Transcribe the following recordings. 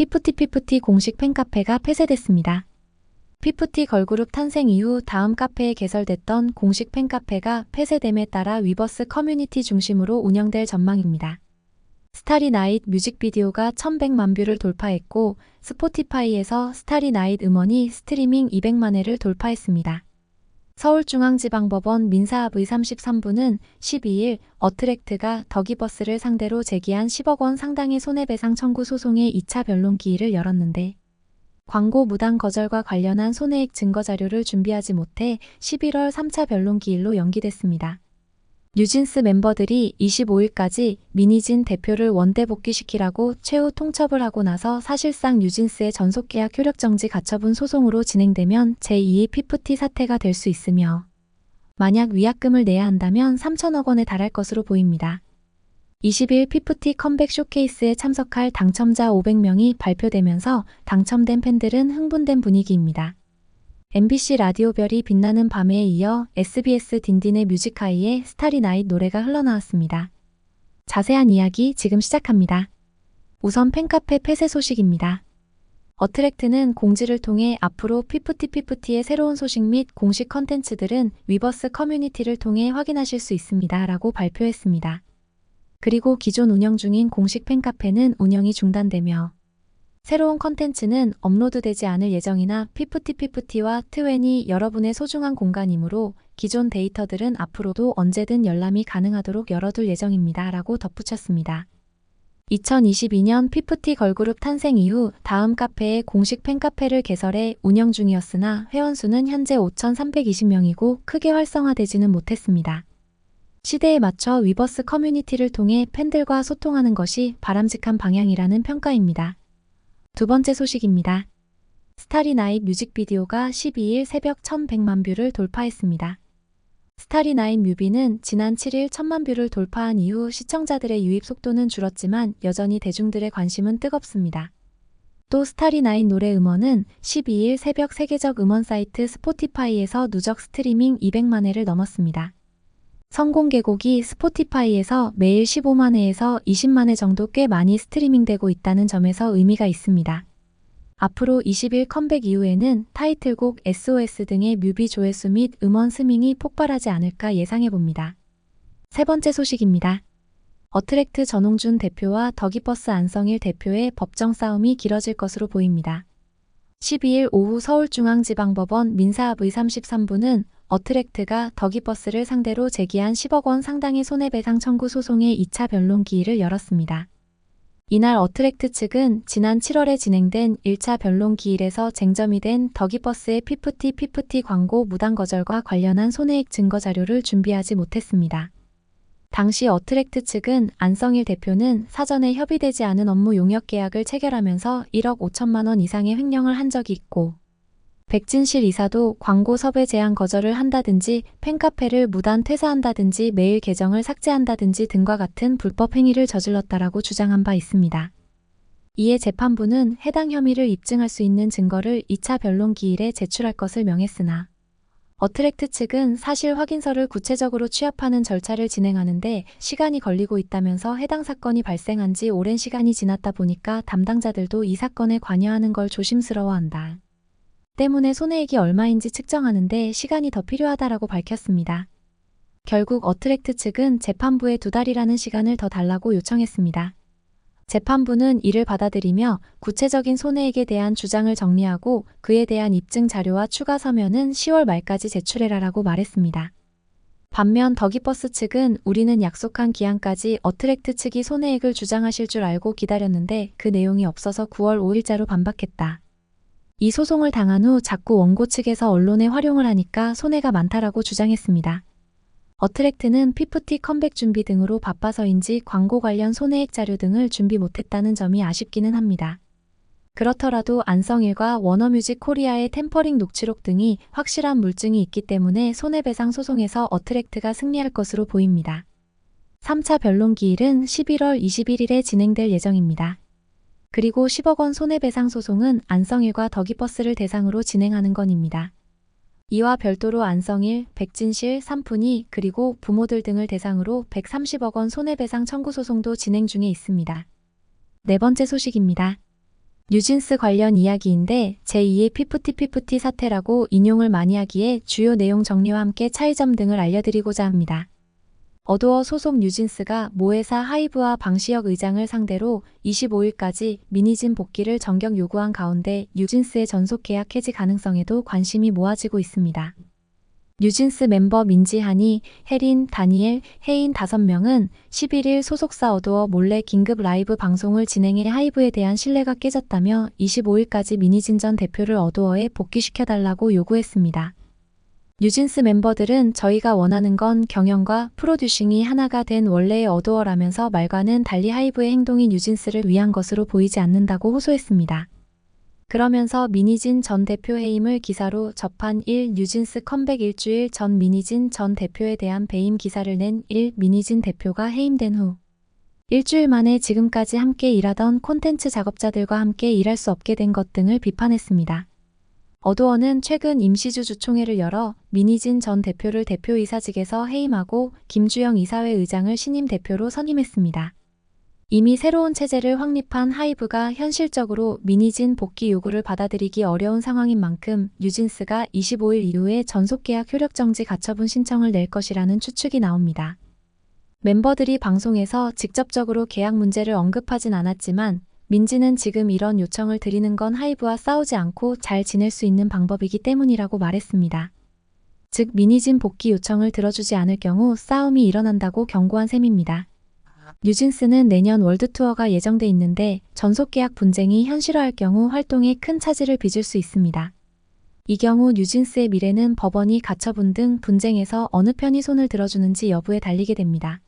피프티피프티 공식 팬카페가 폐쇄됐습니다. 피프티 걸그룹 탄생 이후 다음 카페에 개설됐던 공식 팬카페가 폐쇄됨에 따라 위버스 커뮤니티 중심으로 운영될 전망입니다. 스타리 나잇 뮤직비디오가 1100만 뷰를 돌파했고 스포티파이에서 스타리 나잇 음원이 스트리밍 200만 회를 돌파했습니다. 서울중앙지방법원 민사합 의 33부는 12일 어트랙트가 더기버스를 상대로 제기한 10억 원 상당의 손해배상 청구 소송의 2차 변론 기일을 열었는데 광고 무단 거절과 관련한 손해액 증거 자료를 준비하지 못해 11월 3차 변론 기일로 연기됐습니다. 뉴진스 멤버들이 25일까지 미니진 대표를 원대 복귀시키라고 최후 통첩을 하고 나서 사실상 뉴진스의 전속계약 효력 정지 가처분 소송으로 진행되면 제2의 피프티 사태가 될 수 있으며 만약 위약금을 내야 한다면 3천억 원에 달할 것으로 보입니다. 20일 피프티 컴백 쇼케이스에 참석할 당첨자 500명이 발표되면서 당첨된 팬들은 흥분된 분위기입니다. MBC 라디오별이 빛나는 밤에 이어 SBS 딘딘의 뮤직하이에 스타리 나잇 노래가 흘러나왔습니다. 자세한 이야기 지금 시작합니다. 우선 팬카페 폐쇄 소식입니다. 어트랙트는 공지를 통해 앞으로 피프티피프티의 새로운 소식 및 공식 컨텐츠들은 위버스 커뮤니티를 통해 확인하실 수 있습니다. 라고 발표했습니다. 그리고 기존 운영 중인 공식 팬카페는 운영이 중단되며 새로운 컨텐츠는 업로드되지 않을 예정이나 피프티피프티와 트웬이 여러분의 소중한 공간이므로 기존 데이터들은 앞으로도 언제든 열람이 가능하도록 열어둘 예정입니다. 라고 덧붙였습니다. 2022년 피프티 걸그룹 탄생 이후 다음 카페에 공식 팬카페를 개설해 운영 중이었으나 회원수는 현재 5,320명이고 크게 활성화되지는 못했습니다. 시대에 맞춰 위버스 커뮤니티를 통해 팬들과 소통하는 것이 바람직한 방향이라는 평가입니다. 두 번째 소식입니다. 스타리 나잇 뮤직비디오가 12일 새벽 1100만 뷰를 돌파했습니다. 스타리 나잇 뮤비는 지난 7일 1000만 뷰를 돌파한 이후 시청자들의 유입 속도는 줄었지만 여전히 대중들의 관심은 뜨겁습니다. 또 스타리 나잇 노래 음원은 12일 새벽 세계적 음원 사이트 스포티파이에서 누적 스트리밍 200만 회를 넘었습니다. 성공개곡이 스포티파이에서 매일 15만 회에서 20만 회 정도 꽤 많이 스트리밍되고 있다는 점에서 의미가 있습니다. 앞으로 20일 컴백 이후에는 타이틀곡 SOS 등의 뮤비 조회수 및 음원 스밍이 폭발하지 않을까 예상해봅니다. 세 번째 소식입니다. 어트랙트 전홍준 대표와 더기버스 안성일 대표의 법정 싸움이 길어질 것으로 보입니다. 12일 오후 서울중앙지방법원 민사합 의 33부는 어트랙트가 더기버스를 상대로 제기한 10억 원 상당의 손해배상 청구 소송의 2차 변론 기일을 열었습니다. 이날 어트랙트 측은 지난 7월에 진행된 1차 변론 기일에서 쟁점이 된 더기버스의 피프티 피프티 광고 무단 거절과 관련한 손해액 증거 자료를 준비하지 못했습니다. 당시 어트랙트 측은 안성일 대표는 사전에 협의되지 않은 업무 용역 계약을 체결하면서 1억 5천만 원 이상의 횡령을 한 적이 있고 백진실 이사도 광고 섭외 제한 거절을 한다든지 팬카페를 무단 퇴사한다든지 메일 계정을 삭제한다든지 등과 같은 불법 행위를 저질렀다라고 주장한 바 있습니다. 이에 재판부는 해당 혐의를 입증할 수 있는 증거를 2차 변론 기일에 제출할 것을 명했으나 어트랙트 측은 사실 확인서를 구체적으로 취합하는 절차를 진행하는데 시간이 걸리고 있다면서 해당 사건이 발생한 지 오랜 시간이 지났다 보니까 담당자들도 이 사건에 관여하는 걸 조심스러워한다. 때문에 손해액이 얼마인지 측정하는데 시간이 더 필요하다라고 밝혔습니다. 결국 어트랙트 측은 재판부에 두 달이라는 시간을 더 달라고 요청했습니다. 재판부는 이를 받아들이며 구체적인 손해액에 대한 주장을 정리하고 그에 대한 입증 자료와 추가 서면은 10월 말까지 제출해라라고 말했습니다. 반면 더기버스 측은 우리는 약속한 기한까지 어트랙트 측이 손해액을 주장하실 줄 알고 기다렸는데 그 내용이 없어서 9월 5일자로 반박했다. 이 소송을 당한 후 자꾸 원고 측에서 언론에 활용을 하니까 손해가 많다라고 주장했습니다. 어트랙트는 피프티 컴백 준비 등으로 바빠서인지 광고 관련 손해액 자료 등을 준비 못했다는 점이 아쉽기는 합니다. 그렇더라도 안성일과 워너뮤직 코리아의 템퍼링 녹취록 등이 확실한 물증이 있기 때문에 손해배상 소송에서 어트랙트가 승리할 것으로 보입니다. 3차 변론 기일은 11월 21일에 진행될 예정입니다. 그리고 10억 원 손해배상 소송은 안성일과 더기버스를 대상으로 진행하는 건입니다. 이와 별도로 안성일, 백진실, 삼푼이 그리고 부모들 등을 대상으로 130억 원 손해배상 청구 소송도 진행 중에 있습니다. 네 번째 소식입니다. 뉴진스 관련 이야기인데 제2의 피프티 피프티 사태라고 인용을 많이 하기에 주요 내용 정리와 함께 차이점 등을 알려드리고자 합니다. 어두어 소속 뉴진스가 모회사 하이브와 방시혁 의장을 상대로 25일까지 미니진 복귀를 정격 요구한 가운데 뉴진스의 전속 계약 해지 가능성에도 관심이 모아지고 있습니다. 뉴진스 멤버 민지한이, 혜린, 다니엘, 혜인 5명은 11일 소속사 어두어 몰래 긴급 라이브 방송을 진행해 하이브에 대한 신뢰가 깨졌다며 25일까지 미니진 전 대표를 어두어에 복귀시켜달라고 요구했습니다. 뉴진스 멤버들은 저희가 원하는 건 경영과 프로듀싱이 하나가 된 원래의 어두어라면서 말과는 달리 하이브의 행동이 뉴진스를 위한 것으로 보이지 않는다고 호소했습니다. 그러면서 미니진 전 대표 해임을 기사로 접한 1 뉴진스 컴백 일주일 전 미니진 전 대표에 대한 배임 기사를 낸 1 미니진 대표가 해임된 후 일주일 만에 지금까지 함께 일하던 콘텐츠 작업자들과 함께 일할 수 없게 된 것 등을 비판했습니다. 어두어는 최근 임시주 주총회를 열어 미니진 전 대표를 대표이사직에서 해임하고 김주영 이사회 의장을 신임 대표로 선임했습니다. 이미 새로운 체제를 확립한 하이브가 현실적으로 미니진 복귀 요구를 받아들이기 어려운 상황인 만큼 뉴진스가 25일 이후에 전속계약 효력정지 가처분 신청을 낼 것이라는 추측이 나옵니다. 멤버들이 방송에서 직접적으로 계약 문제를 언급하진 않았지만 민지는 지금 이런 요청을 드리는 건 하이브와 싸우지 않고 잘 지낼 수 있는 방법이기 때문이라고 말했습니다. 즉 미니진 복귀 요청을 들어주지 않을 경우 싸움이 일어난다고 경고한 셈입니다. 뉴진스는 내년 월드투어가 예정돼 있는데 전속계약 분쟁이 현실화할 경우 활동에 큰 차질을 빚을 수 있습니다. 이 경우 뉴진스의 미래는 법원이 가처분 등 분쟁에서 어느 편이 손을 들어주는지 여부에 달리게 됩니다.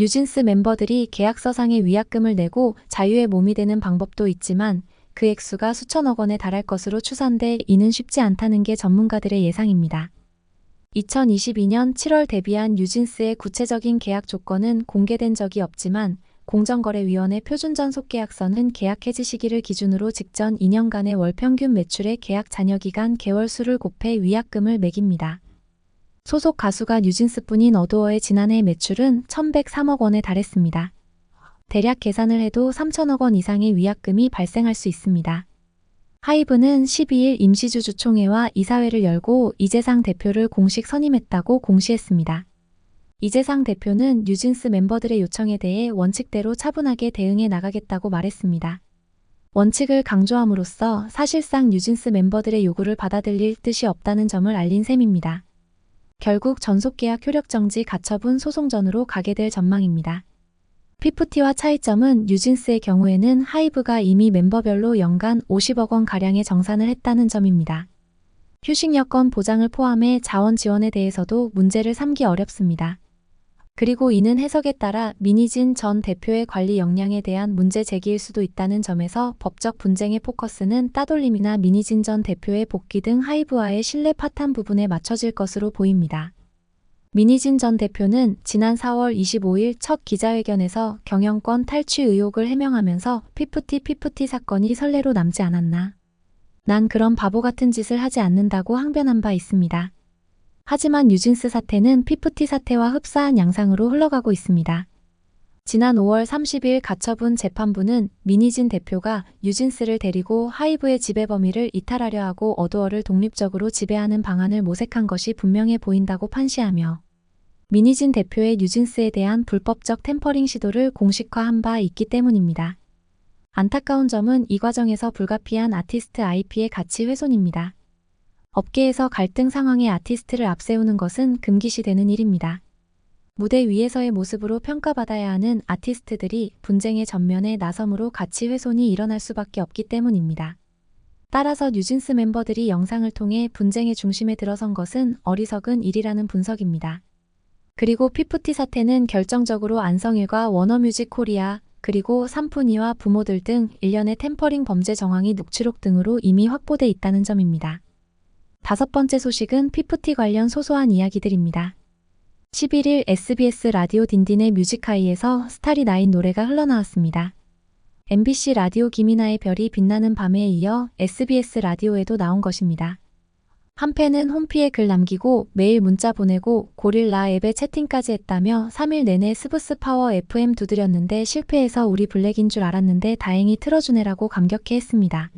뉴진스 멤버들이 계약서상의 위약금을 내고 자유의 몸이 되는 방법도 있지만 그 액수가 수천억 원에 달할 것으로 추산돼 이는 쉽지 않다는 게 전문가들의 예상입니다. 2022년 7월 데뷔한 뉴진스의 구체적인 계약 조건은 공개된 적이 없지만 공정거래위원회 표준전속 계약서는 계약 해지 시기를 기준으로 직전 2년간의 월 평균 매출의 계약 잔여 기간 개월 수를 곱해 위약금을 매깁니다. 소속 가수가 뉴진스뿐인 어두어의 지난해 매출은 1,103억 원에 달했습니다. 대략 계산을 해도 3천억 원 이상의 위약금이 발생할 수 있습니다. 하이브는 12일 임시주 주총회와 이사회를 열고 이재상 대표를 공식 선임했다고 공시했습니다. 이재상 대표는 뉴진스 멤버들의 요청에 대해 원칙대로 차분하게 대응해 나가겠다고 말했습니다. 원칙을 강조함으로써 사실상 뉴진스 멤버들의 요구를 받아들일 뜻이 없다는 점을 알린 셈입니다. 결국 전속계약 효력정지 가처분 소송전으로 가게 될 전망입니다. 피프티와 차이점은 뉴진스의 경우에는 하이브가 이미 멤버별로 연간 50억 원 가량의 정산을 했다는 점입니다. 휴식 여건 보장을 포함해 자원 지원에 대해서도 문제를 삼기 어렵습니다. 그리고 이는 해석에 따라 미니진 전 대표의 관리 역량에 대한 문제 제기일 수도 있다는 점에서 법적 분쟁의 포커스는 따돌림이나 미니진 전 대표의 복귀 등 하이브와의 신뢰 파탄 부분에 맞춰질 것으로 보입니다. 미니진 전 대표는 지난 4월 25일 첫 기자회견에서 경영권 탈취 의혹을 해명하면서 피프티 피프티 사건이 선례로 남지 않았나. 난 그런 바보 같은 짓을 하지 않는다고 항변한 바 있습니다. 하지만 뉴진스 사태는 피프티 사태와 흡사한 양상으로 흘러가고 있습니다. 지난 5월 30일 가처분 재판부는 미니진 대표가 뉴진스를 데리고 하이브의 지배 범위를 이탈하려 하고 어두어를 독립적으로 지배하는 방안을 모색한 것이 분명해 보인다고 판시하며 미니진 대표의 뉴진스에 대한 불법적 템퍼링 시도를 공식화한 바 있기 때문입니다. 안타까운 점은 이 과정에서 불가피한 아티스트 IP의 가치 훼손입니다. 업계에서 갈등 상황의 아티스트를 앞세우는 것은 금기시되는 일입니다. 무대 위에서의 모습으로 평가받아야 하는 아티스트들이 분쟁의 전면에 나섬으로 가치 훼손이 일어날 수밖에 없기 때문입니다. 따라서 뉴진스 멤버들이 영상을 통해 분쟁의 중심에 들어선 것은 어리석은 일이라는 분석입니다. 그리고 피프티 사태는 결정적으로 안성일과 워너뮤직 코리아, 그리고 삼푼이와 부모들 등 일련의 템퍼링 범죄 정황이 녹취록 등으로 이미 확보돼 있다는 점입니다. 다섯 번째 소식은 피프티 관련 소소한 이야기들입니다. 11일 SBS 라디오 딘딘의 뮤직하이에서 스타리 나인 노래가 흘러나왔습니다. MBC 라디오 김이나의 별이 빛나는 밤에 이어 SBS 라디오에도 나온 것입니다. 한 팬은 홈피에 글 남기고 매일 문자 보내고 고릴라 앱에 채팅까지 했다며 3일 내내 스브스 파워 FM 두드렸는데 실패해서 우리 블랙인 줄 알았는데 다행히 틀어주네라고 감격해 했습니다.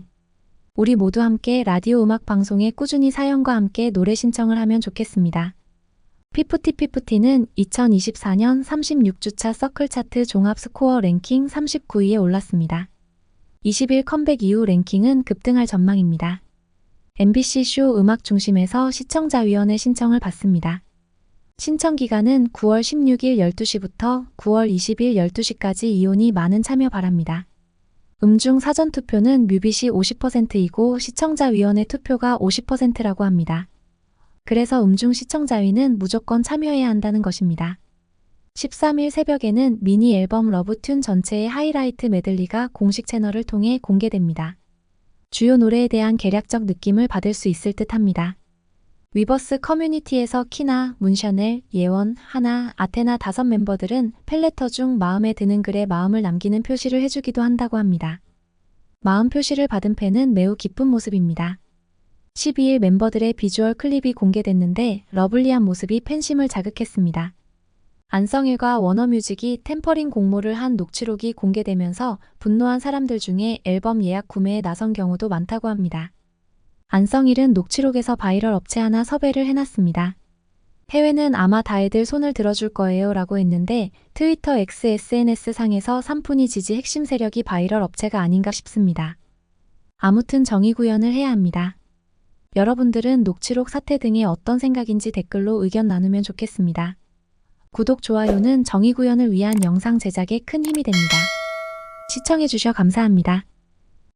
우리 모두 함께 라디오 음악 방송에 꾸준히 사연과 함께 노래 신청을 하면 좋겠습니다. 피프티 피프티는 2024년 36주차 서클 차트 종합 스코어 랭킹 39위에 올랐습니다. 20일 컴백 이후 랭킹은 급등할 전망입니다. MBC 쇼 음악 중심에서 시청자위원회 신청을 받습니다. 신청 기간은 9월 16일 12시부터 9월 20일 12시까지 이온이 많은 참여 바랍니다. 음중 사전 투표는 뮤비시 50%이고 시청자위원회 투표가 50%라고 합니다. 그래서 음중 시청자위는 무조건 참여해야 한다는 것입니다. 13일 새벽에는 미니 앨범 러브튠 전체의 하이라이트 메들리가 공식 채널을 통해 공개됩니다. 주요 노래에 대한 개략적 느낌을 받을 수 있을 듯 합니다. 위버스 커뮤니티에서 키나, 문샤넬, 예원, 하나, 아테나 다섯 멤버들은 펠레터 중 마음에 드는 글에 마음을 남기는 표시를 해주기도 한다고 합니다. 마음 표시를 받은 팬은 매우 기쁜 모습입니다. 12일 멤버들의 비주얼 클립이 공개됐는데 러블리한 모습이 팬심을 자극했습니다. 안성일과 워너뮤직이 템퍼링 공모를 한 녹취록이 공개되면서 분노한 사람들 중에 앨범 예약 구매에 나선 경우도 많다고 합니다. 안성일은 녹취록에서 바이럴 업체 하나 섭외를 해놨습니다. 해외는 아마 다애들 손을 들어줄 거예요 라고 했는데 트위터 X SNS 상에서 삼푼이 지지 핵심 세력이 바이럴 업체가 아닌가 싶습니다. 아무튼 정의 구현을 해야 합니다. 여러분들은 녹취록 사태 등에 어떤 생각인지 댓글로 의견 나누면 좋겠습니다. 구독, 좋아요는 정의 구현을 위한 영상 제작에 큰 힘이 됩니다. 시청해주셔 감사합니다.